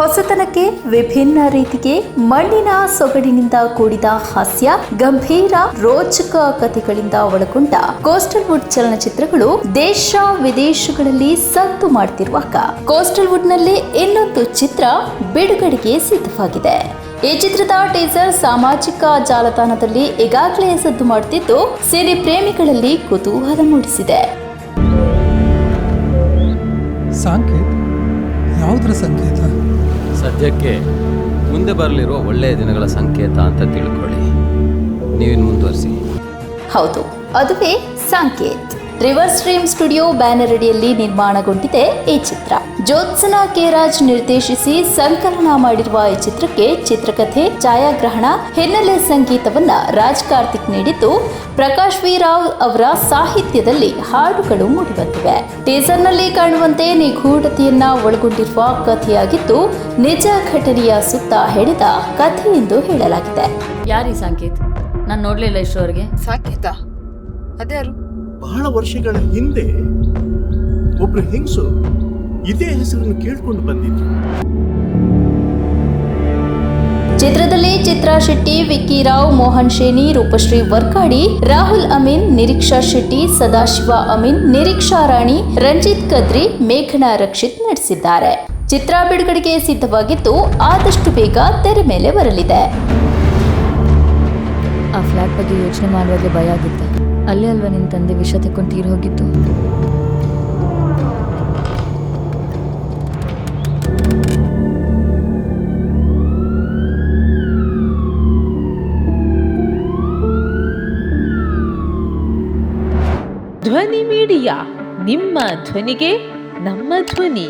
ಹೊಸತನಕ್ಕೆ ವಿಭಿನ್ನ ರೀತಿಗೆ ಮಣ್ಣಿನ ಸೊಗಡಿನಿಂದ ಕೂಡಿದ ಹಾಸ್ಯ, ಗಂಭೀರ ರೋಚಕ ಕಥೆಗಳಿಂದ ಒಳಗೊಂಡ ಕೋಸ್ಟಲ್ ವುಡ್ ಚಲನಚಿತ್ರಗಳು ದೇಶ ವಿದೇಶಗಳಲ್ಲಿ ಸದ್ದು ಮಾಡ್ತಿರುವಾಗ ಕೋಸ್ಟಲ್ ವುಡ್ನಲ್ಲಿ ಇನ್ನೊಂದು ಚಿತ್ರ ಬಿಡುಗಡೆಗೆ ಸಿದ್ಧವಾಗಿದೆ. ಈ ಚಿತ್ರದ ಟೀಸರ್ ಸಾಮಾಜಿಕ ಜಾಲತಾಣದಲ್ಲಿ ಈಗಾಗಲೇ ಸದ್ದು ಮಾಡುತ್ತಿದ್ದು ಸೇರಿ ಪ್ರೇಮಿಗಳಲ್ಲಿ ಕುತೂಹಲ ಮೂಡಿಸಿದೆ. ಸಾಂಕೇತ್? ಯಾವುದರ ಸಂಕೇತ? ಸದ್ಯಕ್ಕೆ ಮುಂದೆ ಬರಲಿರುವ ಒಳ್ಳೆಯ ದಿನಗಳ ಸಂಕೇತ ಅಂತ ತಿಳ್ಕೊಳ್ಳಿ. ನೀವಿನ್ ಮುಂದುವರಿಸಿ. ಹೌದು ಅದುವೇ Sanket. River stream studio banner ಅಡಿಯಲ್ಲಿ ನಿರ್ಮಾಣಗೊಂಡಿದೆ ಈ ಚಿತ್ರ. ಜ್ಯೋತ್ಸನಾ ಕೇರಾಜ್ ನಿರ್ದೇಶಿಸಿ ಸಂಕಲನ ಮಾಡಿರುವ ಈ ಚಿತ್ರಕ್ಕೆ ಚಿತ್ರಕಥೆ ಛಾಯಾಗ್ರಹಣ ಹಿನ್ನೆಲೆ ಸಂಗೀತವನ್ನ ರಾಜ್ ಕಾರ್ತಿಕ್ ನೀಡಿದ್ದು ಪ್ರಕಾಶ್ ವಿ ರಾವ್ ಅವರ ಸಾಹಿತ್ಯದಲ್ಲಿ ಹಾಡುಗಳು ಮೂಡಿಬಂದಿವೆ. ಟೀಸರ್ನಲ್ಲಿ ಕಾಣುವಂತೆ ನಿಗೂಢತೆಯನ್ನ ಒಳಗೊಂಡಿರುವ ಕಥೆಯಾಗಿದ್ದು ನಿಜ ಘಟನೆಯ ಸುತ್ತ ಹೆಡೆದ ಕಥೆ ಎಂದು ಹೇಳಲಾಗಿದೆ. ಯಾರೀ ಸಾಕೇತ್? ನಾನು ನೋಡ್ಲಿಲ್ಲ ಇಷ್ಟವರೆಗೆ. ಸಾಕೇತ? ಅದ್ಯಾರು ಬಹಳ ವರ್ಷಗಳ ಹಿಂದೆ ಒಬ್ರು ಹೆಂಗಸು ಇದೇ ಹೆಸರನ್ನು ಕೇಳ್ಕೊಂಡು ಬಂದಿದ್ರು. ಚಿತ್ರದಲ್ಲಿ ಚಿತ್ರಾ ಶೆಟ್ಟಿ ವಿಕ್ಕಿ ರಾವ್ ಮೋಹನ್ ಶೇನಿ ರೂಪಶ್ರೀ ವರ್ಕಾಡಿ ರಾಹುಲ್ ಅಮೀನ್ ನಿರೀಕ್ಷಾ ಶೆಟ್ಟಿ ಸದಾಶಿವ ಅಮೀನ್ ನಿರೀಕ್ಷಾ ರಾಣಿ ರಂಜಿತ್ ಕದ್ರಿ ಮೇಘನಾ ರಕ್ಷಿತ್ ನಟಿಸಿದ್ದಾರೆ. ಚಿತ್ರ ಬಿಡುಗಡೆಗೆ ಸಿದ್ಧವಾಗಿದ್ದು ಆದಷ್ಟು ಬೇಗ ತೆರೆ ಮೇಲೆ ಬರಲಿದೆ. ಆ ಫ್ಲಾಟ್ ಬಗ್ಗೆ ಯೋಚನೆ ಮಾಡುವಾಗ ಭಯ ಆಗಿತ್ತು. ಅಲ್ಲೇ ಅಲ್ವಾ ನಿನ್ನ ತಂದೆ ವಿಷ ತಕೊಂಡು ತೀರಿ ಹೋಗಿದ್ದು? ಧ್ವನಿ ಮೀಡಿಯಾ ನಿಮ್ಮ ಧ್ವನಿಗೆ ನಮ್ಮ ಧ್ವನಿ.